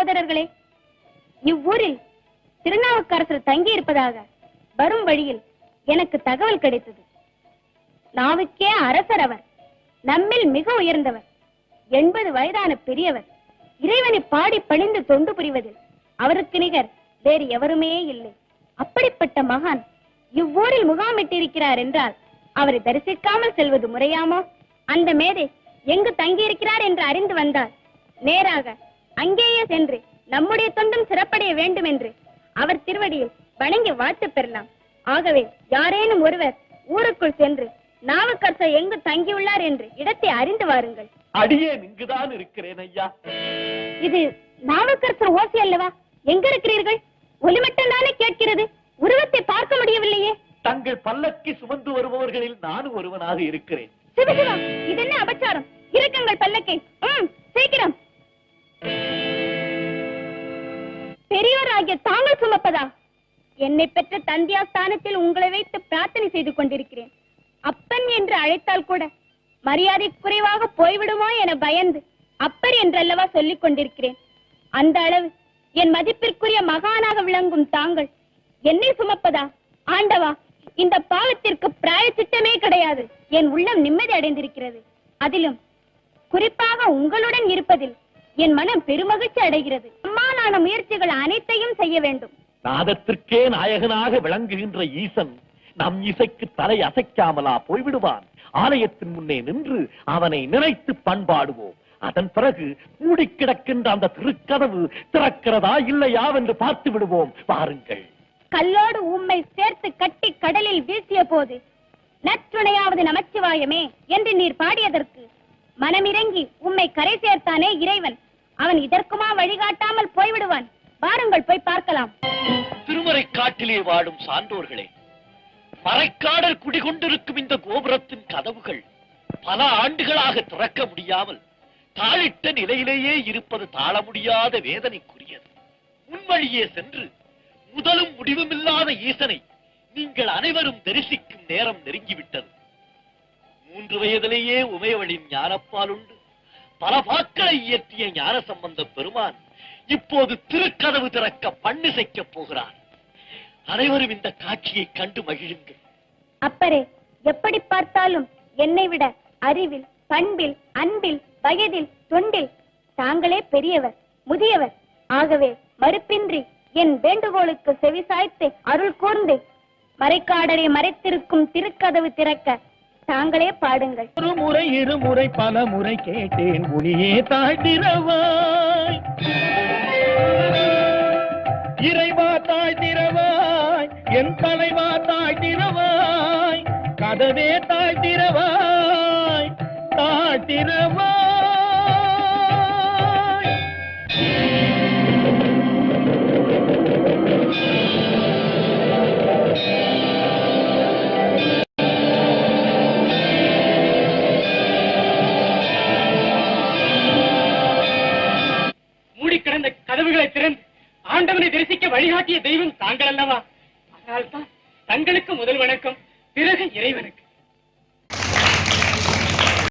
சகோதரர்களே இவ்வூரில் திருநாவுக்கரசர் தங்கி இருப்பதாக வரும் வழியில் எனக்கு தகவல் கிடைத்தது. நாவுக்கே அரசர் அவர் நம்மில் மிக உயர்ந்தவர் எண்பது வயதான பெரியவர் இறைவனை பாடி பணிந்து தொண்டு புரிவதில் அவருக்கு நிகர் வேறு எவருமே இல்லை. அப்படிப்பட்ட மகான் இவ்வூரில் முகாமிட்டிருக்கிறார் என்றால் அவரை தரிசிக்காமல் செல்வது முறையாமோ? அந்த மேதை எங்கு தங்கியிருக்கிறார் என்று அறிந்து வந்தால் நேராக அங்கேயே சென்று நம்முடைய தொண்டும் சிறப்படைய வேண்டும் என்று அவர் திருவடியில் வணங்கி வாழ்த்து பெறலாம். ஆகவே யாரேனும் ஒருவர் ஊருக்குள் சென்று நாவுக்கரசர் எங்கு தங்கியுள்ளார் என்று இடத்தை அறிந்து வாருங்கள். அடியேன் இங்குதான் இருக்கிறேன் ஐயா. இது நாவுக்கரசர் ஓசி அல்லவா? எங்க இருக்கிறீர்கள்? ஒலி மட்டும் தானே கேட்கிறது? உருவத்தை பார்க்க முடியவில்லையே. தங்கள் பல்லக்கி சுமந்து வருபவர்களில் நானும் ஒருவனாக இருக்கிறேன். சிவசிவா இது என்ன அபச்சாரம்? இருக்குங்கள் பல்லக்கை. சீக்கிரம். ஆகிய தாங்கள் சுமப்பதா? என்னை பெற்ற தந்தியா ஸ்தானத்தில் உங்களை வைத்து பிரார்த்தனை செய்து கொண்டிருக்கிறேன். அப்பன் என்று அழைத்தால் கூட மரியாதை குறைவாக போய்விடுமா என பயந்து அப்பர் என்றல்லவா சொல்லிக் கொண்டிருக்கிறேன். அந்த அளவு என் மதிப்பிற்குரிய மகானாக விளங்கும் தாங்கள் என்னை சுமப்பதா? ஆண்டவா இந்த பாவத்திற்கு பிராய பிராயச்சித்தமே கிடையாது. என் உள்ளம் நிம்மதி அடைந்திருக்கிறது. அதிலும் குறிப்பாக உங்களுடன் இருப்பதில் என் மனம் பெருமகிழ்ச்சி அடைகிறது. அம்மானான முயற்சிகள் அனைத்தையும் செய்ய வேண்டும். நாதத்திற்கே நாயகனாக விளங்குகின்ற ஈசன் நம் இசைக்கு தலை அசைக்காமலா போய்விடுவான். ஆலயத்தின் முன்னே நின்று அவனை நினைத்து பண்பாடுவோம். அதன் பிறகு மூடி கிடக்கின்ற அந்த திருக்கதவு திறக்கிறதா இல்லையா என்று பார்த்து விடுவோம். வாருங்கள். கல்லோடு உம்மை சேர்த்து கட்டி கடலில் வீசிய போது நற்றுணையாவது நமச்சிவாயமே என்று நீர் பாடியதற்கு மனமிறங்கி உம்மை கரை சேர்த்தானே இறைவன். அவன் இதற்குமா வழிகாட்டாமல் போய்விடுவான்? வாருங்கள் போய் பார்க்கலாம். திருமறை காட்டிலே வாழும் சான்றோர்களே மறைக்காடல் குடிகொண்டிருக்கும் இந்த கோபுரத்தின் கதவுகள் பல ஆண்டுகளாக திறக்க முடியாமல் தாளிட்ட நிலையிலேயே இருப்பது தாழ முடியாத வேதனைக்குரியது. முன்வழியே சென்று முதலும் முடிவுமில்லாத ஈசனை நீங்கள் அனைவரும் தரிசிக்கும் நேரம் நெருங்கிவிட்டது. மூன்று வயதிலேயே உமையவளின் ஞானப்பால் உண்டு. பல பாக்களை இயற்றிய ஞான சம்பந்த பெருமான் இப்போது திருக்கதவு திறக்க பண்ணிசைக்கப் போகிறார். அனைவரும் இந்த காட்சியை கண்டு மகிழுங்கள். அப்பரே எப்படி பார்த்தாலும் என்னை விட அறிவில் பண்பில் அன்பில் வயதில் தொண்டில் தாங்களே பெரியவர் முதியவர். ஆகவே மறுப்பின்றி என் வேண்டுகோளுக்கு செவிசாய்த்து அருள் கூர்ந்து மறைக்காடலை மறைத்திருக்கும் திருக்கதவு திறக்க தாங்களே பாடுங்கள். ஒரு முறை இருமுறை பல முறை கேட்டேன் உனியே தாழ்த்திரவாய் இறைவா தாழ்த்திரவாய் என் தலைவா தாழ்த்திரவாய் கதவே தாழ்த்திரவாய் தாழ்த்திரவாய் ஆண்டவனை வழிகாட்டிய தெய்வம் தாங்கள் அல்லவா? அதனால்தான் தங்களுக்கு முதல் வணக்கம் பிறகு இறைவனுக்கு.